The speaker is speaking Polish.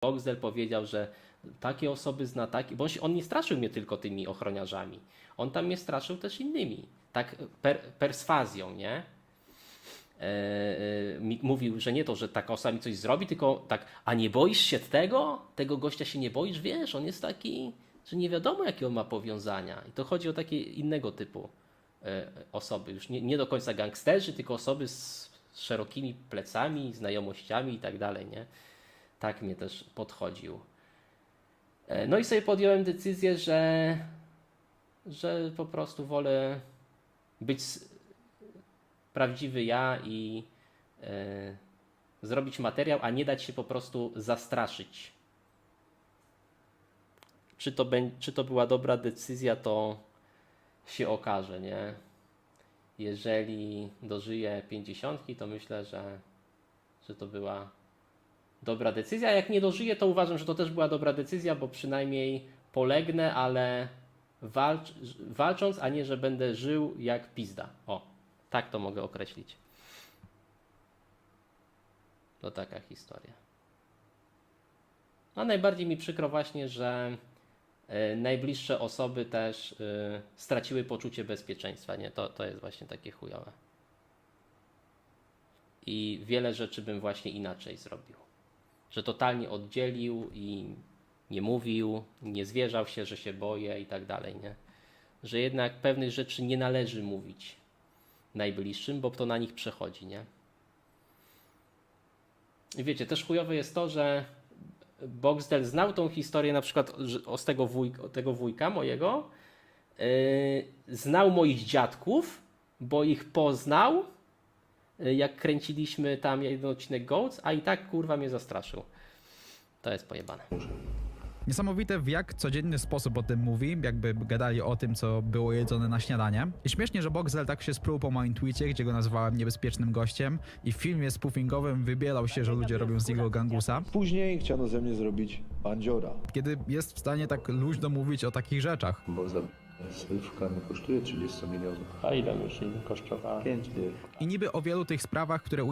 Boxdel powiedział, że takie osoby zna takie, bo on nie straszył mnie tylko tymi ochroniarzami. On tam mnie straszył też innymi. Tak per, perswazją, nie? E, e, mówił, że nie to, że taka osoba mi coś zrobi, tylko tak, a nie boisz się tego? Tego gościa się nie boisz? Wiesz, on jest taki, że nie wiadomo jakie on ma powiązania. I to chodzi o takie innego typu e, osoby. Już nie, nie do końca gangsterzy, tylko osoby z szerokimi plecami, znajomościami i tak dalej, nie? Tak mnie też podchodził. E, No i sobie podjąłem decyzję, że, że po prostu wolę być prawdziwy ja i e, zrobić materiał, a nie dać się po prostu zastraszyć. Czy to, czy to była dobra decyzja, to się okaże, nie? Jeżeli dożyję 50, to myślę, że, że to była dobra decyzja. Jak nie dożyję, to uważam, że to też była dobra decyzja, bo przynajmniej polegnę, ale walcz, walcząc, a nie, że będę żył jak pizda. O, tak to mogę określić. To taka historia. A najbardziej mi przykro właśnie, że e, najbliższe osoby też e, straciły poczucie bezpieczeństwa. Nie, to, to jest właśnie takie chujowe. I wiele rzeczy bym właśnie inaczej zrobił. Że totalnie oddzielił i nie mówił, nie zwierzał się, że się boję i tak dalej, nie? Że jednak pewnych rzeczy nie należy mówić najbliższym, bo to na nich przechodzi, nie? I wiecie, też chujowe jest to, że Boxdel znał tą historię na przykład z tego, tego wujka mojego, yy, znał moich dziadków, bo ich poznał, jak kręciliśmy tam jeden odcinek Goats, a i tak kurwa mnie zastraszył. To jest pojebane. Niesamowite w jak codzienny sposób o tym mówi, jakby gadali o tym, co było jedzone na śniadanie. I śmiesznie, że Boxel tak się sprół po moim tweetie, gdzie go nazwałem niebezpiecznym gościem i w filmie spoofingowym wybierał się, że ludzie robią z niego gangusa, Później chciano ze mnie zrobić bandziora. kiedy jest w stanie tak luźno mówić o takich rzeczach. Bo za sylwka nie kosztuje 30 milionów. A ile już im kosztowała? 5 dych. I niby o wielu tych sprawach, które ujawnił